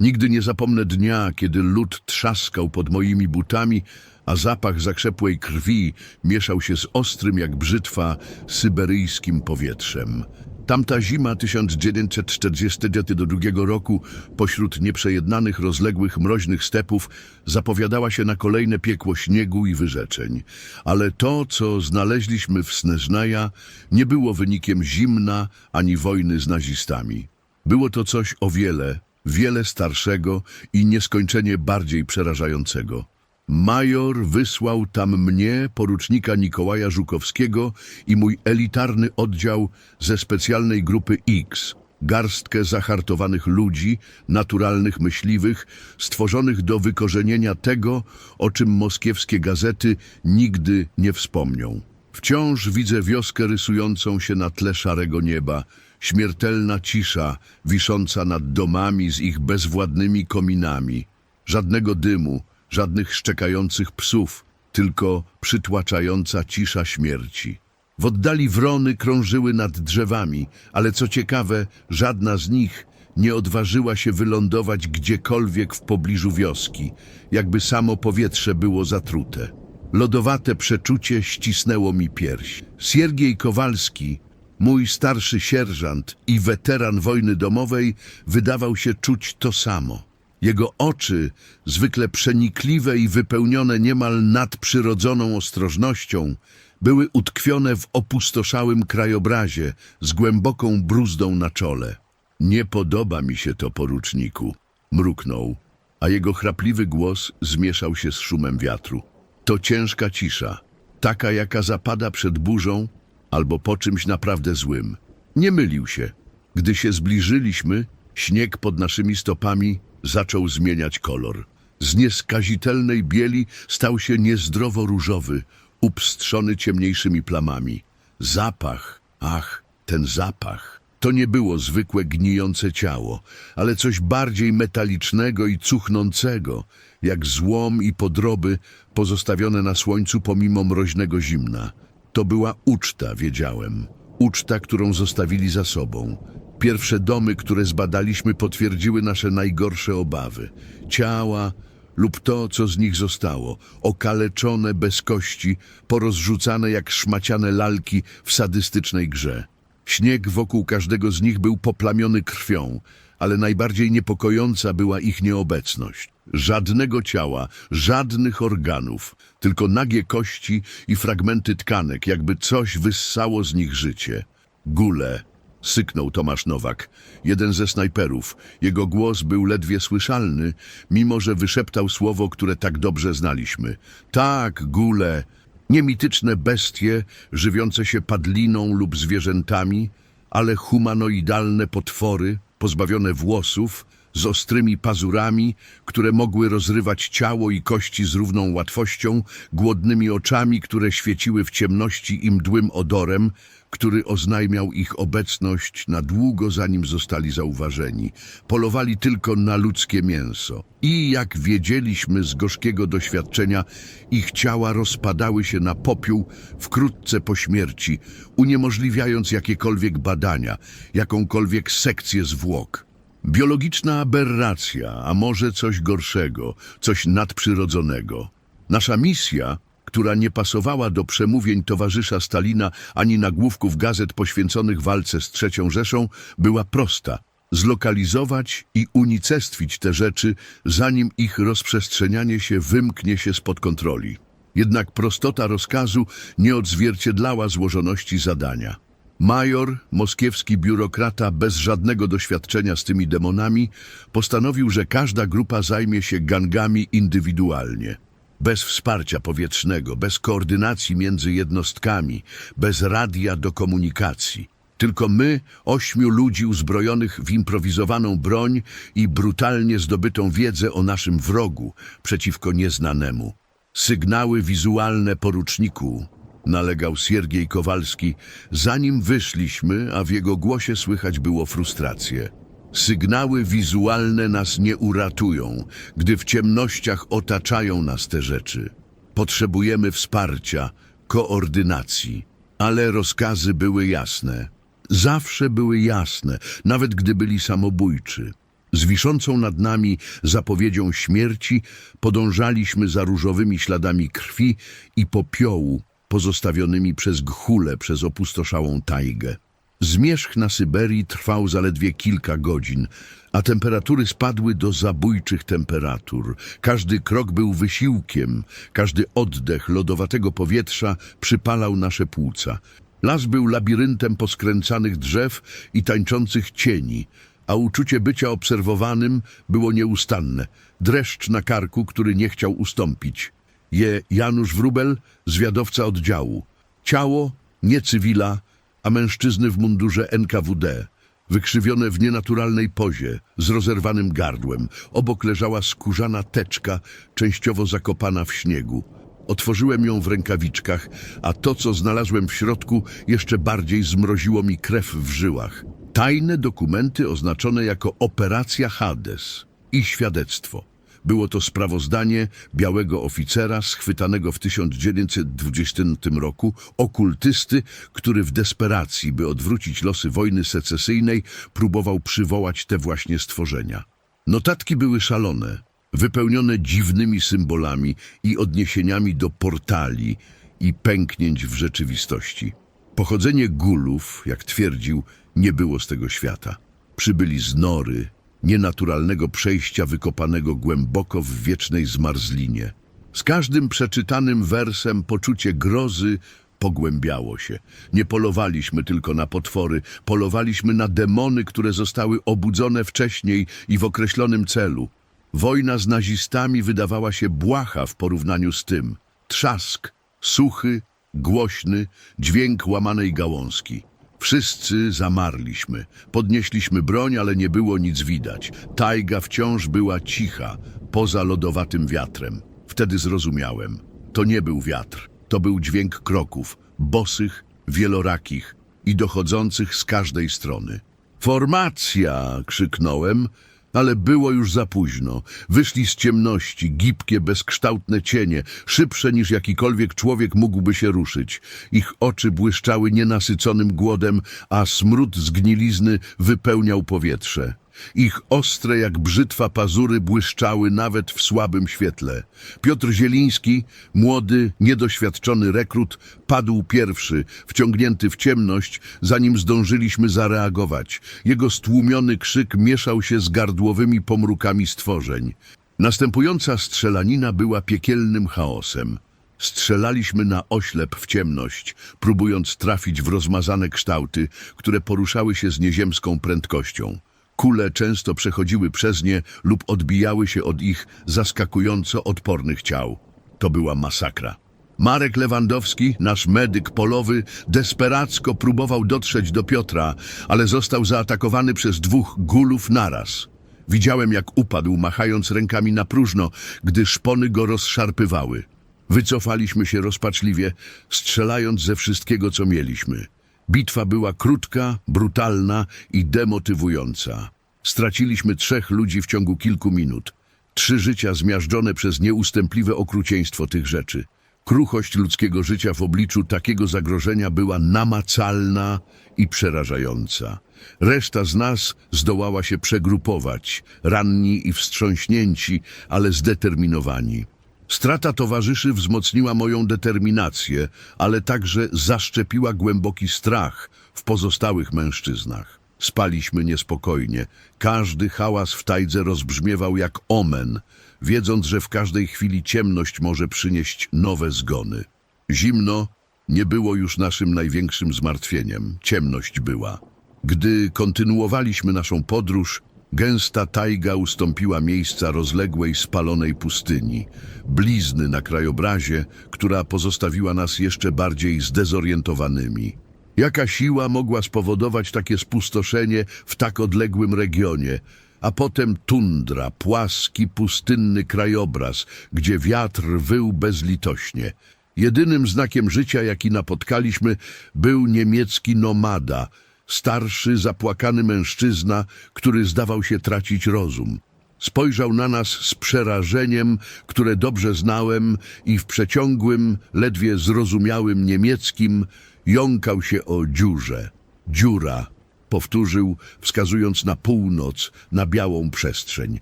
Nigdy nie zapomnę dnia, kiedy lód trzaskał pod moimi butami, a zapach zakrzepłej krwi mieszał się z ostrym jak brzytwa syberyjskim powietrzem. Tamta zima 1942 roku pośród nieprzejednanych, rozległych, mroźnych stepów zapowiadała się na kolejne piekło śniegu i wyrzeczeń. Ale to, co znaleźliśmy w Sneżnaja, nie było wynikiem zimna ani wojny z nazistami. Było to coś o wiele, wiele starszego i nieskończenie bardziej przerażającego. Major wysłał tam mnie, porucznika Nikołaja Żukowskiego i mój elitarny oddział ze specjalnej grupy X, garstkę zahartowanych ludzi, naturalnych myśliwych, stworzonych do wykorzenienia tego, o czym moskiewskie gazety nigdy nie wspomnią. Wciąż widzę wioskę rysującą się na tle szarego nieba, śmiertelna cisza wisząca nad domami z ich bezwładnymi kominami. Żadnego dymu, żadnych szczekających psów, tylko przytłaczająca cisza śmierci. W oddali wrony krążyły nad drzewami, ale co ciekawe, żadna z nich nie odważyła się wylądować gdziekolwiek w pobliżu wioski, jakby samo powietrze było zatrute. Lodowate przeczucie ścisnęło mi pierś. Siergiej Kowalski, mój starszy sierżant i weteran wojny domowej, wydawał się czuć to samo. Jego oczy, zwykle przenikliwe i wypełnione niemal nadprzyrodzoną ostrożnością, były utkwione w opustoszałym krajobrazie z głęboką bruzdą na czole. Nie podoba mi się to, poruczniku, mruknął, a jego chrapliwy głos zmieszał się z szumem wiatru. To ciężka cisza, taka jaka zapada przed burzą albo po czymś naprawdę złym. Nie mylił się. Gdy się zbliżyliśmy, śnieg pod naszymi stopami zaczął zmieniać kolor. Z nieskazitelnej bieli stał się niezdrowo różowy, upstrzony ciemniejszymi plamami. Zapach, ach, ten zapach. To nie było zwykłe gnijące ciało, ale coś bardziej metalicznego i cuchnącego, jak złom i podroby pozostawione na słońcu pomimo mroźnego zimna. To była uczta, wiedziałem. Uczta, którą zostawili za sobą. Pierwsze domy, które zbadaliśmy, potwierdziły nasze najgorsze obawy. Ciała lub to, co z nich zostało, okaleczone bez kości, porozrzucane jak szmaciane lalki w sadystycznej grze. Śnieg wokół każdego z nich był poplamiony krwią, ale najbardziej niepokojąca była ich nieobecność. Żadnego ciała, żadnych organów, tylko nagie kości i fragmenty tkanek, jakby coś wyssało z nich życie. Gule, syknął Tomasz Nowak, jeden ze snajperów. Jego głos był ledwie słyszalny, mimo że wyszeptał słowo, które tak dobrze znaliśmy. Tak, gule, niemityczne bestie, żywiące się padliną lub zwierzętami, ale humanoidalne potwory, pozbawione włosów, z ostrymi pazurami, które mogły rozrywać ciało i kości z równą łatwością, głodnymi oczami, które świeciły w ciemności i mdłym odorem, który oznajmiał ich obecność na długo zanim zostali zauważeni. Polowali tylko na ludzkie mięso. I jak wiedzieliśmy z gorzkiego doświadczenia, ich ciała rozpadały się na popiół wkrótce po śmierci, uniemożliwiając jakiekolwiek badania, jakąkolwiek sekcję zwłok. Biologiczna aberracja, a może coś gorszego, coś nadprzyrodzonego. Nasza misja, która nie pasowała do przemówień towarzysza Stalina ani nagłówków gazet poświęconych walce z trzecią Rzeszą, była prosta. Zlokalizować i unicestwić te rzeczy, zanim ich rozprzestrzenianie się wymknie się spod kontroli. Jednak prostota rozkazu nie odzwierciedlała złożoności zadania. Major, moskiewski biurokrata bez żadnego doświadczenia z tymi demonami, postanowił, że każda grupa zajmie się gangami indywidualnie. Bez wsparcia powietrznego, bez koordynacji między jednostkami, bez radia do komunikacji. Tylko my, ośmiu ludzi uzbrojonych w improwizowaną broń i brutalnie zdobytą wiedzę o naszym wrogu przeciwko nieznanemu. Sygnały wizualne poruczniku, nalegał Siergiej Kowalski, zanim wyszliśmy, a w jego głosie słychać było frustrację. Sygnały wizualne nas nie uratują, gdy w ciemnościach otaczają nas te rzeczy. Potrzebujemy wsparcia, koordynacji, ale rozkazy były jasne. Zawsze były jasne, nawet gdy byli samobójczy. Z wiszącą nad nami zapowiedzią śmierci podążaliśmy za różowymi śladami krwi i popiołu pozostawionymi przez gchule przez opustoszałą tajgę. Zmierzch na Syberii trwał zaledwie kilka godzin, a temperatury spadły do zabójczych temperatur. Każdy krok był wysiłkiem, każdy oddech lodowatego powietrza przypalał nasze płuca. Las był labiryntem poskręcanych drzew i tańczących cieni, a uczucie bycia obserwowanym było nieustanne. Dreszcz na karku, który nie chciał ustąpić. Je Janusz Wrubel, zwiadowca oddziału. Ciało, nie cywila, a mężczyzny w mundurze NKWD, wykrzywione w nienaturalnej pozie, z rozerwanym gardłem. Obok leżała skórzana teczka, częściowo zakopana w śniegu. Otworzyłem ją w rękawiczkach, a to, co znalazłem w środku, jeszcze bardziej zmroziło mi krew w żyłach. Tajne dokumenty oznaczone jako Operacja Hades i świadectwo. Było to sprawozdanie białego oficera schwytanego w 1920 roku, okultysty, który w desperacji, by odwrócić losy wojny secesyjnej, próbował przywołać te właśnie stworzenia. Notatki były szalone, wypełnione dziwnymi symbolami i odniesieniami do portali i pęknięć w rzeczywistości. Pochodzenie gulów, jak twierdził, nie było z tego świata. Przybyli z nory, nienaturalnego przejścia wykopanego głęboko w wiecznej zmarzlinie. Z każdym przeczytanym wersem poczucie grozy pogłębiało się. Nie polowaliśmy tylko na potwory, polowaliśmy na demony, które zostały obudzone wcześniej i w określonym celu. Wojna z nazistami wydawała się błaha w porównaniu z tym. Trzask, suchy, głośny, dźwięk łamanej gałązki. Wszyscy zamarliśmy. Podnieśliśmy broń, ale nie było nic widać. Tajga wciąż była cicha, poza lodowatym wiatrem. Wtedy zrozumiałem. To nie był wiatr. To był dźwięk kroków, bosych, wielorakich i dochodzących z każdej strony. Formacja! krzyknąłem, ale było już za późno. Wyszli z ciemności, gibkie, bezkształtne cienie, szybsze niż jakikolwiek człowiek mógłby się ruszyć. Ich oczy błyszczały nienasyconym głodem, a smród zgnilizny wypełniał powietrze. Ich ostre jak brzytwa pazury błyszczały nawet w słabym świetle. Piotr Zieliński, młody, niedoświadczony rekrut, padł pierwszy, wciągnięty w ciemność, zanim zdążyliśmy zareagować. Jego stłumiony krzyk mieszał się z gardłowymi pomrukami stworzeń. Następująca strzelanina była piekielnym chaosem. Strzelaliśmy na oślep w ciemność, próbując trafić w rozmazane kształty, które poruszały się z nieziemską prędkością. Kule często przechodziły przez nie lub odbijały się od ich zaskakująco odpornych ciał. To była masakra. Marek Lewandowski, nasz medyk polowy, desperacko próbował dotrzeć do Piotra, ale został zaatakowany przez dwóch gulów naraz. Widziałem, jak upadł, machając rękami na próżno, gdy szpony go rozszarpywały. Wycofaliśmy się rozpaczliwie, strzelając ze wszystkiego, co mieliśmy. Bitwa była krótka, brutalna i demotywująca. Straciliśmy trzech ludzi w ciągu kilku minut. Trzy życia zmiażdżone przez nieustępliwe okrucieństwo tych rzeczy. Kruchość ludzkiego życia w obliczu takiego zagrożenia była namacalna i przerażająca. Reszta z nas zdołała się przegrupować, ranni i wstrząśnięci, ale zdeterminowani. Strata towarzyszy wzmocniła moją determinację, ale także zaszczepiła głęboki strach w pozostałych mężczyznach. Spaliśmy niespokojnie. Każdy hałas w tajdze rozbrzmiewał jak omen, wiedząc, że w każdej chwili ciemność może przynieść nowe zgony. Zimno nie było już naszym największym zmartwieniem. Ciemność była. Gdy kontynuowaliśmy naszą podróż, gęsta tajga ustąpiła miejsca rozległej, spalonej pustyni, blizny na krajobrazie, która pozostawiła nas jeszcze bardziej zdezorientowanymi. Jaka siła mogła spowodować takie spustoszenie w tak odległym regionie, a potem tundra, płaski, pustynny krajobraz, gdzie wiatr wył bezlitośnie. Jedynym znakiem życia, jaki napotkaliśmy, był niemiecki nomada, starszy, zapłakany mężczyzna, który zdawał się tracić rozum. Spojrzał na nas z przerażeniem, które dobrze znałem i w przeciągłym, ledwie zrozumiałym niemieckim jąkał się o dziurze. Dziura. powtórzył, wskazując na północ, na białą przestrzeń.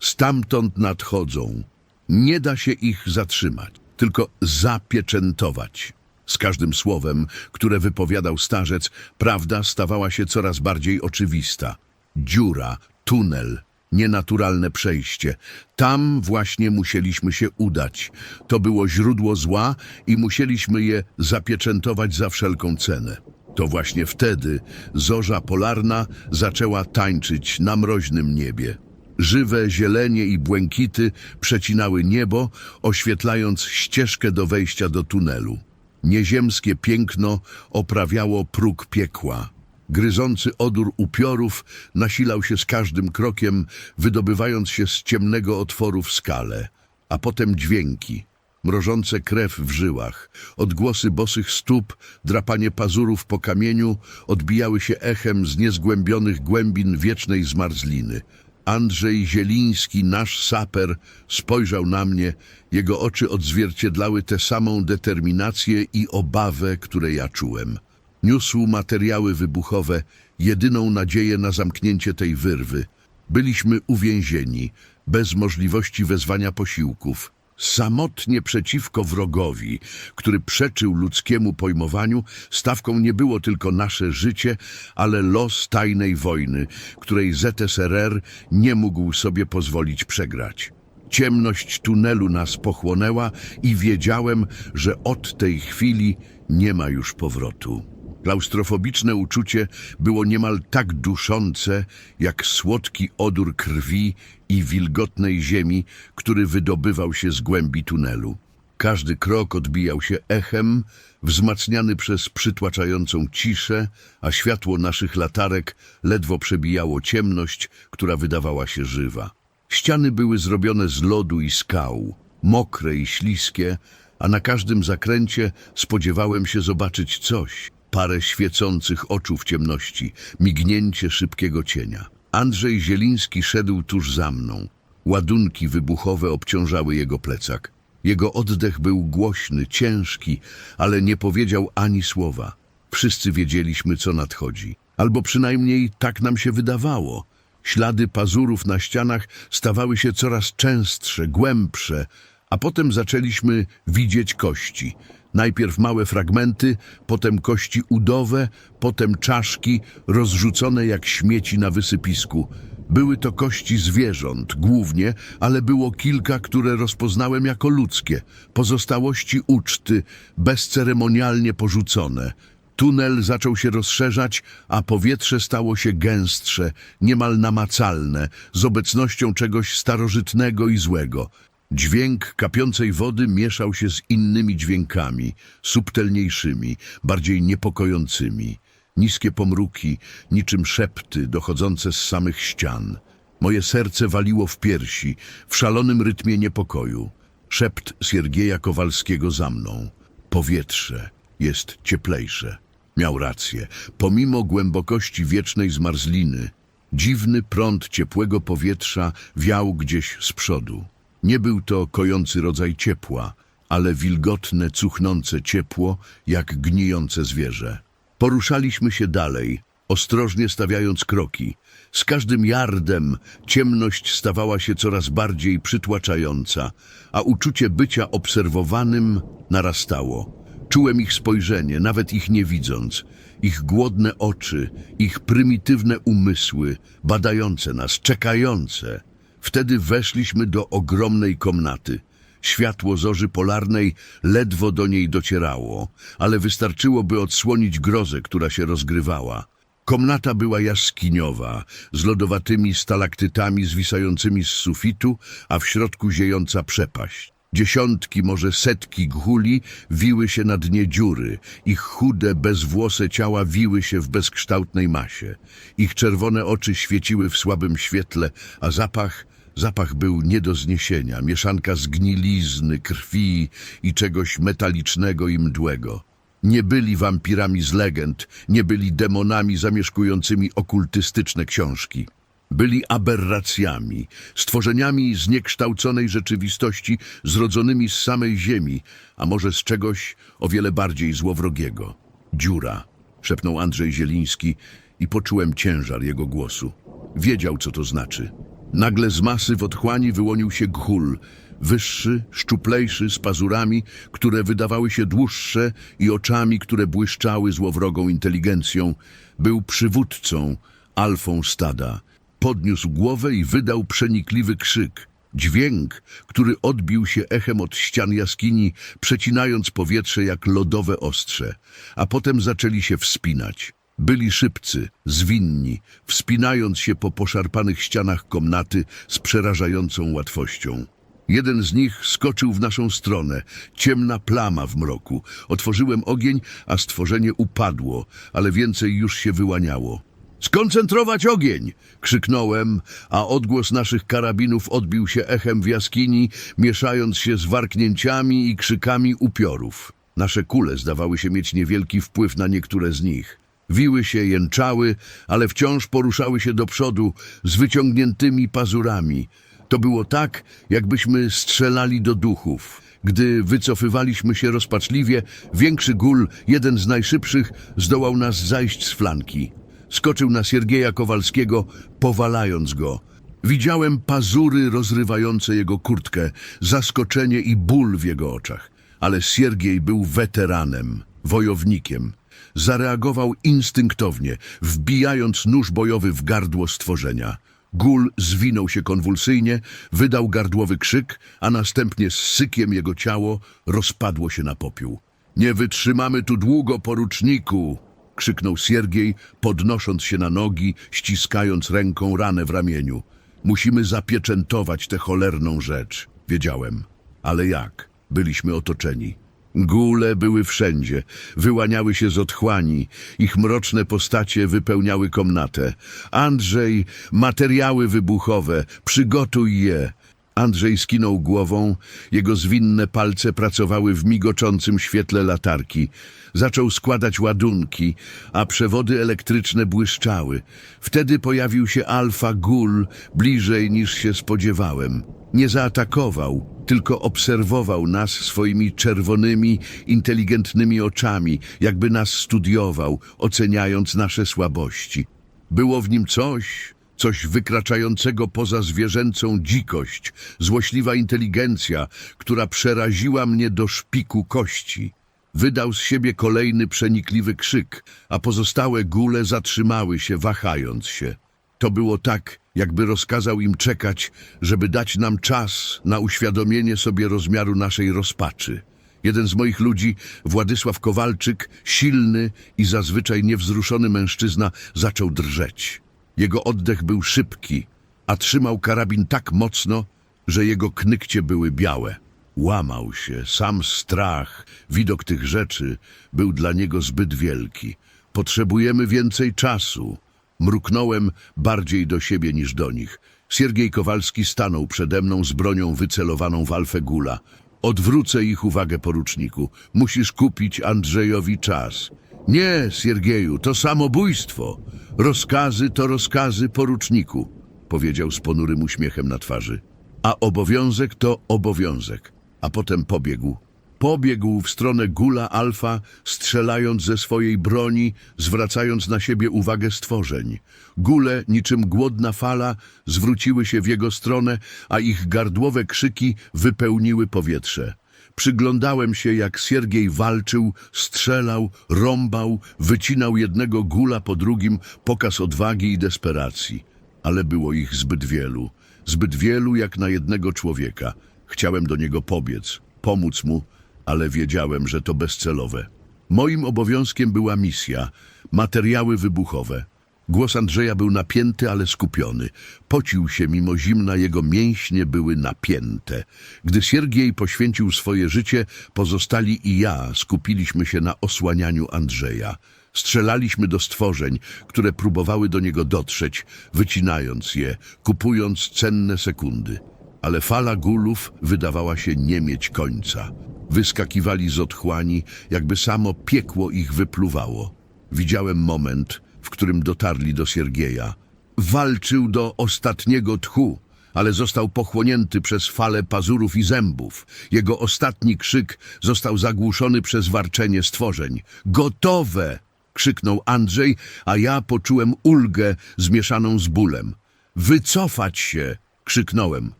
Stamtąd nadchodzą. Nie da się ich zatrzymać, tylko zapieczętować. Z każdym słowem, które wypowiadał starzec, prawda stawała się coraz bardziej oczywista. Dziura, tunel, nienaturalne przejście. Tam właśnie musieliśmy się udać. To było źródło zła i musieliśmy je zapieczętować za wszelką cenę. To właśnie wtedy zorza polarna zaczęła tańczyć na mroźnym niebie. Żywe zielenie i błękity przecinały niebo, oświetlając ścieżkę do wejścia do tunelu. Nieziemskie piękno oprawiało próg piekła. Gryzący odór upiorów nasilał się z każdym krokiem, wydobywając się z ciemnego otworu w skale, a potem dźwięki, mrożące krew w żyłach, odgłosy bosych stóp, drapanie pazurów po kamieniu odbijały się echem z niezgłębionych głębin wiecznej zmarzliny. Andrzej Zieliński, nasz saper, spojrzał na mnie. Jego oczy odzwierciedlały tę samą determinację i obawę, które ja czułem. Niósł materiały wybuchowe, jedyną nadzieję na zamknięcie tej wyrwy. Byliśmy uwięzieni, bez możliwości wezwania posiłków. Samotnie przeciwko wrogowi, który przeczył ludzkiemu pojmowaniu, stawką nie było tylko nasze życie, ale los tajnej wojny, której ZSRR nie mógł sobie pozwolić przegrać. Ciemność tunelu nas pochłonęła i wiedziałem, że od tej chwili nie ma już powrotu. Klaustrofobiczne uczucie było niemal tak duszące, jak słodki odór krwi i wilgotnej ziemi, który wydobywał się z głębi tunelu. Każdy krok odbijał się echem, wzmacniany przez przytłaczającą ciszę, a światło naszych latarek ledwo przebijało ciemność, która wydawała się żywa. Ściany były zrobione z lodu i skał, mokre i śliskie, a na każdym zakręcie spodziewałem się zobaczyć coś. Parę świecących oczu w ciemności, mignięcie szybkiego cienia. Andrzej Zieliński szedł tuż za mną. Ładunki wybuchowe obciążały jego plecak. Jego oddech był głośny, ciężki, ale nie powiedział ani słowa. Wszyscy wiedzieliśmy, co nadchodzi. Albo przynajmniej tak nam się wydawało. Ślady pazurów na ścianach stawały się coraz częstsze, głębsze, a potem zaczęliśmy widzieć kości. Najpierw małe fragmenty, potem kości udowe, potem czaszki rozrzucone jak śmieci na wysypisku. Były to kości zwierząt, głównie, ale było kilka, które rozpoznałem jako ludzkie. Pozostałości uczty, bezceremonialnie porzucone. Tunel zaczął się rozszerzać, a powietrze stało się gęstsze, niemal namacalne, z obecnością czegoś starożytnego i złego. Dźwięk kapiącej wody mieszał się z innymi dźwiękami, subtelniejszymi, bardziej niepokojącymi. Niskie pomruki, niczym szepty dochodzące z samych ścian. Moje serce waliło w piersi, w szalonym rytmie niepokoju. Szept Siergieja Kowalskiego za mną. Powietrze jest cieplejsze. Miał rację. Pomimo głębokości wiecznej zmarzliny, dziwny prąd ciepłego powietrza wiał gdzieś z przodu. Nie był to kojący rodzaj ciepła, ale wilgotne, cuchnące ciepło, jak gnijące zwierzę. Poruszaliśmy się dalej, ostrożnie stawiając kroki. Z każdym yardem ciemność stawała się coraz bardziej przytłaczająca, a uczucie bycia obserwowanym narastało. Czułem ich spojrzenie, nawet ich nie widząc, ich głodne oczy, ich prymitywne umysły, badające nas, czekające. Wtedy weszliśmy do ogromnej komnaty. Światło zorzy polarnej ledwo do niej docierało, ale wystarczyło, by odsłonić grozę, która się rozgrywała. Komnata była jaskiniowa, z lodowatymi stalaktytami zwisającymi z sufitu, a w środku ziejąca przepaść. Dziesiątki, może setki guli wiły się na dnie dziury. Ich chude, bezwłose ciała wiły się w bezkształtnej masie. Ich czerwone oczy świeciły w słabym świetle, a zapach, zapach był nie do zniesienia. Mieszanka zgnilizny, krwi i czegoś metalicznego i mdłego. Nie byli wampirami z legend, nie byli demonami zamieszkującymi okultystyczne książki. Byli aberracjami, stworzeniami zniekształconej rzeczywistości, zrodzonymi z samej ziemi, a może z czegoś o wiele bardziej złowrogiego. Dziura, szepnął Andrzej Zieliński i poczułem ciężar jego głosu. Wiedział, co to znaczy. Nagle z masy w otchłani wyłonił się gchul, wyższy, szczuplejszy, z pazurami, które wydawały się dłuższe i oczami, które błyszczały złowrogą inteligencją. Był przywódcą, alfą stada. Podniósł głowę i wydał przenikliwy krzyk. Dźwięk, który odbił się echem od ścian jaskini, przecinając powietrze jak lodowe ostrze, a potem zaczęli się wspinać. Byli szybcy, zwinni, wspinając się po poszarpanych ścianach komnaty z przerażającą łatwością. Jeden z nich skoczył w naszą stronę, ciemna plama w mroku. Otworzyłem ogień, a stworzenie upadło, ale więcej już się wyłaniało. Skoncentrować ogień! krzyknąłem, a odgłos naszych karabinów odbił się echem w jaskini, mieszając się z warknięciami i krzykami upiorów. Nasze kule zdawały się mieć niewielki wpływ na niektóre z nich. Wiły się, jęczały, ale wciąż poruszały się do przodu z wyciągniętymi pazurami. To było tak, jakbyśmy strzelali do duchów. Gdy wycofywaliśmy się rozpaczliwie, większy gól, jeden z najszybszych, zdołał nas zajść z flanki. Skoczył na Siergieja Kowalskiego, powalając go. Widziałem pazury rozrywające jego kurtkę, zaskoczenie i ból w jego oczach. Ale Siergiej był weteranem, wojownikiem. Zareagował instynktownie, wbijając nóż bojowy w gardło stworzenia. Gól zwinął się konwulsyjnie, wydał gardłowy krzyk, a następnie z sykiem jego ciało rozpadło się na popiół. Nie wytrzymamy tu długo, poruczniku! krzyknął Siergiej, podnosząc się na nogi, ściskając ręką ranę w ramieniu. Musimy zapieczętować tę cholerną rzecz, wiedziałem. Ale jak? Byliśmy otoczeni. Góle były wszędzie, wyłaniały się z otchłani, ich mroczne postacie wypełniały komnatę. Andrzej, materiały wybuchowe, przygotuj je. Andrzej skinął głową, jego zwinne palce pracowały w migoczącym świetle latarki. Zaczął składać ładunki, a przewody elektryczne błyszczały. Wtedy pojawił się Alfa Gul bliżej niż się spodziewałem. Nie zaatakował, tylko obserwował nas swoimi czerwonymi, inteligentnymi oczami, jakby nas studiował, oceniając nasze słabości. Było w nim coś, coś wykraczającego poza zwierzęcą dzikość, złośliwa inteligencja, która przeraziła mnie do szpiku kości. Wydał z siebie kolejny przenikliwy krzyk, a pozostałe góle zatrzymały się, wahając się. To było tak, jakby rozkazał im czekać, żeby dać nam czas na uświadomienie sobie rozmiaru naszej rozpaczy. Jeden z moich ludzi, Władysław Kowalczyk, silny i zazwyczaj niewzruszony mężczyzna, zaczął drżeć. Jego oddech był szybki, a trzymał karabin tak mocno, że jego knykcie były białe. Łamał się, sam strach, widok tych rzeczy był dla niego zbyt wielki. Potrzebujemy więcej czasu. Mruknąłem bardziej do siebie niż do nich. Siergiej Kowalski stanął przede mną z bronią wycelowaną w Alfę Gula. Odwrócę ich uwagę, poruczniku. Musisz kupić Andrzejowi czas. Nie, Siergieju, to samobójstwo. Rozkazy to rozkazy, poruczniku, powiedział z ponurym uśmiechem na twarzy. A obowiązek to obowiązek. A potem pobiegł. Pobiegł w stronę Gula Alfa, strzelając ze swojej broni, zwracając na siebie uwagę stworzeń. Gule, niczym głodna fala, zwróciły się w jego stronę, a ich gardłowe krzyki wypełniły powietrze. Przyglądałem się, jak Siergiej walczył, strzelał, rąbał, wycinał jednego gula po drugim, pokaz odwagi i desperacji. Ale było ich zbyt wielu, zbyt wielu jak na jednego człowieka. Chciałem do niego pobiec, pomóc mu, ale wiedziałem, że to bezcelowe. Moim obowiązkiem była misja, materiały wybuchowe. Głos Andrzeja był napięty, ale skupiony. Pocił się mimo zimna, jego mięśnie były napięte. Gdy Siergiej poświęcił swoje życie, pozostali i ja skupiliśmy się na osłanianiu Andrzeja. Strzelaliśmy do stworzeń, które próbowały do niego dotrzeć, wycinając je, kupując cenne sekundy. Ale fala gulów wydawała się nie mieć końca. Wyskakiwali z otchłani, jakby samo piekło ich wypluwało. Widziałem moment, w którym dotarli do Siergieja. Walczył do ostatniego tchu, ale został pochłonięty przez falę pazurów i zębów. Jego ostatni krzyk został zagłuszony przez warczenie stworzeń. Gotowe! krzyknął Andrzej, a ja poczułem ulgę zmieszaną z bólem. Wycofać się! krzyknąłem.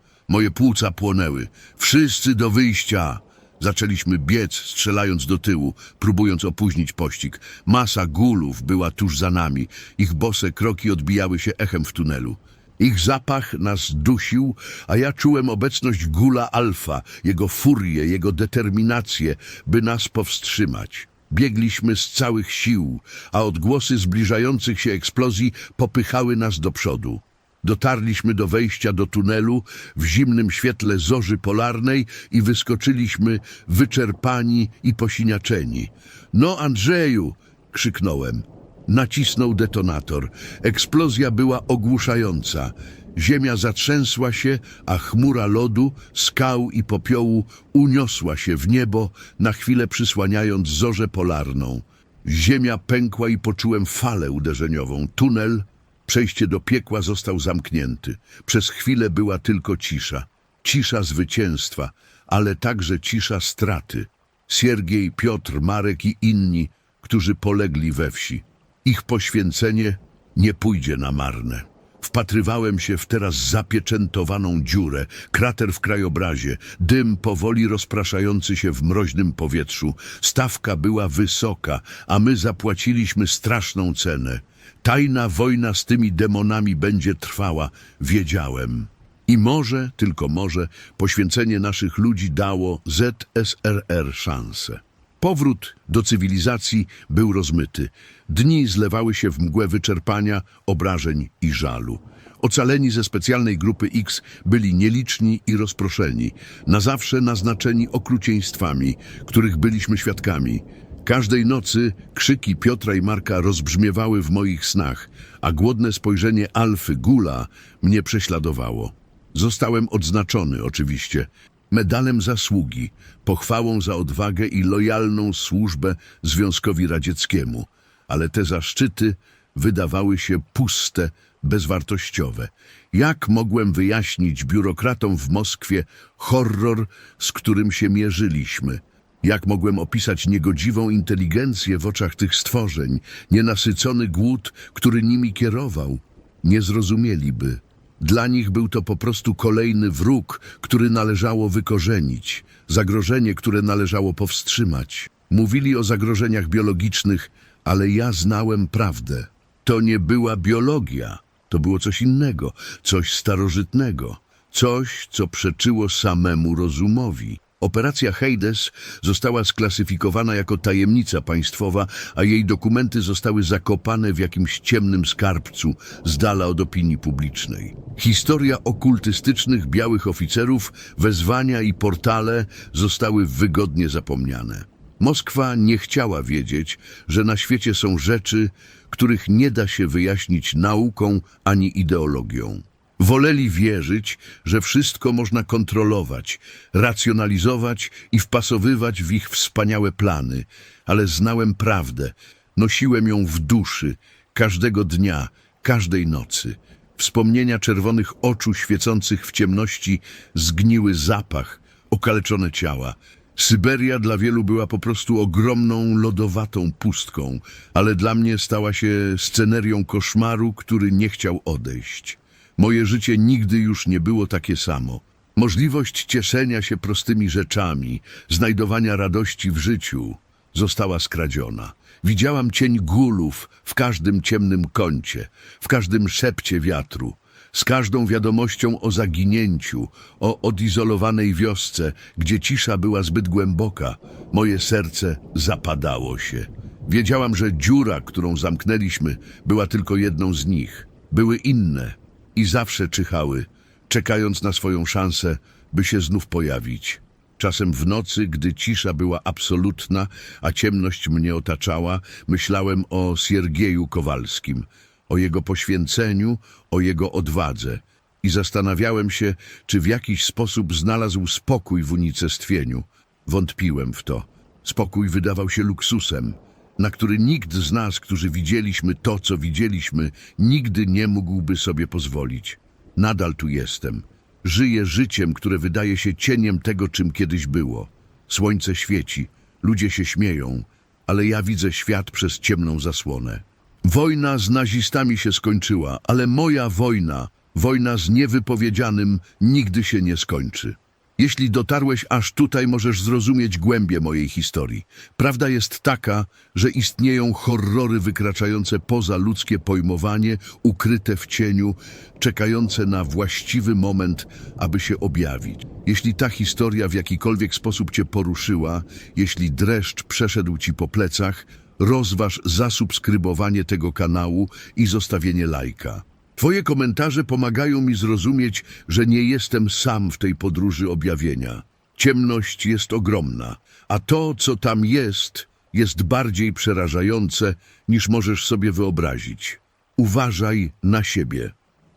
Moje płuca płonęły. Wszyscy do wyjścia! Zaczęliśmy biec, strzelając do tyłu, próbując opóźnić pościg. Masa gulów była tuż za nami. Ich bose kroki odbijały się echem w tunelu. Ich zapach nas dusił, a ja czułem obecność gula alfa, jego furię, jego determinację, by nas powstrzymać. Biegliśmy z całych sił, a odgłosy zbliżających się eksplozji popychały nas do przodu. Dotarliśmy do wejścia do tunelu w zimnym świetle zorzy polarnej i wyskoczyliśmy wyczerpani i posiniaczeni. No, Andrzeju! krzyknąłem. Nacisnął detonator. Eksplozja była ogłuszająca. Ziemia zatrzęsła się, a chmura lodu, skał i popiołu uniosła się w niebo, na chwilę przysłaniając zorzę polarną. Ziemia pękła i poczułem falę uderzeniową. Tunel, przejście do piekła został zamknięty. Przez chwilę była tylko cisza. Cisza zwycięstwa, ale także cisza straty. Siergiej, Piotr, Marek i inni, którzy polegli we wsi. Ich poświęcenie nie pójdzie na marne. Wpatrywałem się w teraz zapieczętowaną dziurę, krater w krajobrazie, dym powoli rozpraszający się w mroźnym powietrzu. Stawka była wysoka, a my zapłaciliśmy straszną cenę. Tajna wojna z tymi demonami będzie trwała, wiedziałem. I może, tylko może, poświęcenie naszych ludzi dało ZSRR szansę. Powrót do cywilizacji był rozmyty. Dni zlewały się w mgłę wyczerpania, obrażeń i żalu. Ocaleni ze specjalnej grupy X byli nieliczni i rozproszeni, na zawsze naznaczeni okrucieństwami, których byliśmy świadkami. Każdej nocy krzyki Piotra i Marka rozbrzmiewały w moich snach, a głodne spojrzenie Alfy Gula mnie prześladowało. Zostałem odznaczony, oczywiście, medalem zasługi, pochwałą za odwagę i lojalną służbę Związkowi Radzieckiemu, ale te zaszczyty wydawały się puste, bezwartościowe. Jak mogłem wyjaśnić biurokratom w Moskwie horror, z którym się mierzyliśmy? Jak mogłem opisać niegodziwą inteligencję w oczach tych stworzeń, nienasycony głód, który nimi kierował? Nie zrozumieliby. Dla nich był to po prostu kolejny wróg, który należało wykorzenić, zagrożenie, które należało powstrzymać. Mówili o zagrożeniach biologicznych, ale ja znałem prawdę. To nie była biologia, to było coś innego, coś starożytnego, coś, co przeczyło samemu rozumowi. Operacja Hades została sklasyfikowana jako tajemnica państwowa, a jej dokumenty zostały zakopane w jakimś ciemnym skarbcu z dala od opinii publicznej. Historia okultystycznych białych oficerów, wezwania i portale zostały wygodnie zapomniane. Moskwa nie chciała wiedzieć, że na świecie są rzeczy, których nie da się wyjaśnić nauką ani ideologią. Woleli wierzyć, że wszystko można kontrolować, racjonalizować i wpasowywać w ich wspaniałe plany, ale znałem prawdę, nosiłem ją w duszy, każdego dnia, każdej nocy. Wspomnienia czerwonych oczu świecących w ciemności zgniły zapach, okaleczone ciała. Syberia dla wielu była po prostu ogromną, lodowatą pustką, ale dla mnie stała się scenerią koszmaru, który nie chciał odejść. Moje życie nigdy już nie było takie samo. Możliwość cieszenia się prostymi rzeczami, znajdowania radości w życiu została skradziona. Widziałam cień gulów w każdym ciemnym kącie, w każdym szepcie wiatru, z każdą wiadomością o zaginięciu, o odizolowanej wiosce, gdzie cisza była zbyt głęboka, moje serce zapadało się. Wiedziałam, że dziura, którą zamknęliśmy, była tylko jedną z nich. Były inne i zawsze czyhały, czekając na swoją szansę, by się znów pojawić. Czasem w nocy, gdy cisza była absolutna, a ciemność mnie otaczała, myślałem o Siergieju Kowalskim, o jego poświęceniu, o jego odwadze i zastanawiałem się, czy w jakiś sposób znalazł spokój w unicestwieniu. Wątpiłem w to. Spokój wydawał się luksusem, na który nikt z nas, którzy widzieliśmy to, co widzieliśmy, nigdy nie mógłby sobie pozwolić. Nadal tu jestem. Żyję życiem, które wydaje się cieniem tego, czym kiedyś było. Słońce świeci, ludzie się śmieją, ale ja widzę świat przez ciemną zasłonę. Wojna z nazistami się skończyła, ale moja wojna, wojna z niewypowiedzianym, nigdy się nie skończy. Jeśli dotarłeś aż tutaj, możesz zrozumieć głębię mojej historii. Prawda jest taka, że istnieją horrory wykraczające poza ludzkie pojmowanie, ukryte w cieniu, czekające na właściwy moment, aby się objawić. Jeśli ta historia w jakikolwiek sposób cię poruszyła, jeśli dreszcz przeszedł ci po plecach, rozważ zasubskrybowanie tego kanału i zostawienie lajka. Twoje komentarze pomagają mi zrozumieć, że nie jestem sam w tej podróży objawienia. Ciemność jest ogromna, a to, co tam jest, jest bardziej przerażające, niż możesz sobie wyobrazić. Uważaj na siebie.